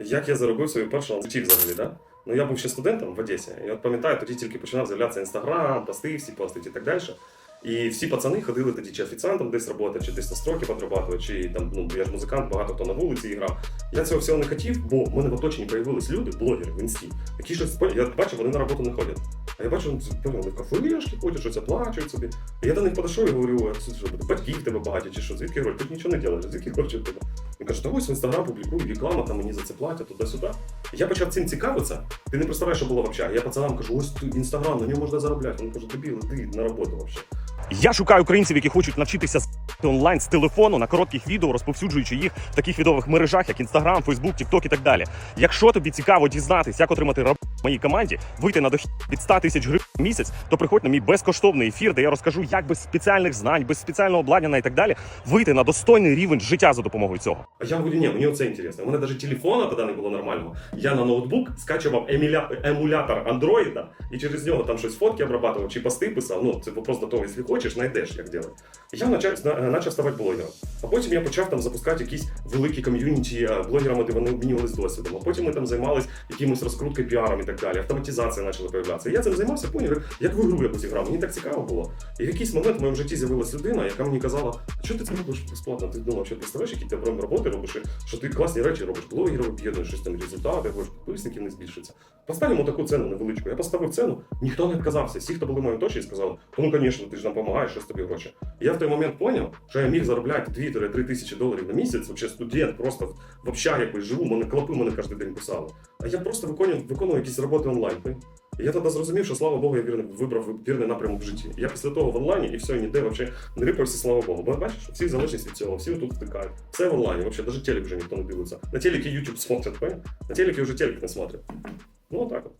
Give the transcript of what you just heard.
Як я заробив свою першу житті взагалі, да? Ну я був ще студентом в Одесі, і от пам'ятаю, тоді тільки починав з'являтися інстаграм, пости, всі постить і так далі. І всі пацани ходили тоді чи офіціантом десь працювати, чи десь на строки подрабатувати, чи там, ну я ж музикант, багато хто на вулиці грав. Я цього всього не хотів, бо в мене в оточенні появились люди, блогери в інсті, які щось я бачив, вони на роботу не ходять. А я бачу, ну, вони в кафешки ходять, щось оплачують собі. І я до них підійшов і говорю, а це що, батьки в тебе багаті, чи що, звідки гроші? Ж нічого не робиш, звідки гроші тебе? Він каже, та ось в інстаграм публікую, реклама, там мені за це платять, туди-сюди. Я почав цим цікавитися. Ти не представляєш, що було взагалі. Я пацанам кажу, ось інстаграм, на ньому можна заробляти. Вони кажуть, тобі ти на роботу взагалі. Я шукаю українців, які хочуть навчитися з онлайн з телефону на коротких відео, розповсюджуючи їх в таких відових мережах, як Інстаграм, Фейсбук, Тікток і так далі. Якщо тобі цікаво дізнатись, як отримати в моїй команді, вийти на дохід від 100 тисяч гривень в місяць, то приходь на мій безкоштовний ефір, де я розкажу, як без спеціальних знань, без спеціального обладнання і так далі вийти на достойний рівень життя за допомогою цього. А я говорю, ні, мені оце інтересно. У мене навіть телефона тоді не було нормального. Я на ноутбук скачував еміля... емулятор андроїда і через нього там щось фотки обрабатував чи пости писав. Ну, це просто того, якщо хочеш, знайдеш, як робити. Я почав, почав ставати блогером. А потім я почав там запускати якісь великі ком'юніті е, блогерами, де вони обмінювалися досвідом. А потім ми там займались якимось розкруткою, піаром і так далі. Автоматизація почала появлятися. Я цим займався, поняв, як в ігру якусь грав. Мені так цікаво було. І в якийсь момент в моєму житті з'явилась людина, яка мені казала, а що ти це робиш безплатно? Ти думав, що представляєш, які ти роботи робиш, що ти класні речі робиш, блогерів об'єднуєш, щось там результати, робиш, підписників не збільшиться. Поставимо таку ціну невеличку. Я поставив ціну, ніхто не відказався. Всі, хто були в моєму точці, сказали, ну, звісно, ти ж нам допомагаєш, що з тобі гроші. Я в той момент зрозумів, що я міг заробляти 2-3 тисячі доларів на місяць, взагалі студент, просто в- общагі якось живу, мене клопи мене кожен день писали. А я просто виконував, виконував якісь роботи онлайн. І я тоді зрозумів, що слава Богу, я вірний, вибрав вірний напрямок в житті. Я після того в онлайні і все, ніде взагалі не рипався, слава Богу. Бо бачиш, всі залежність від цього, всі тут втикають. Все в онлайні, взагалі, навіть телек вже ніхто не дивиться. На телекі YouTube смотрять, поняв? На телекі вже телек не смотрять. Ну, отак от.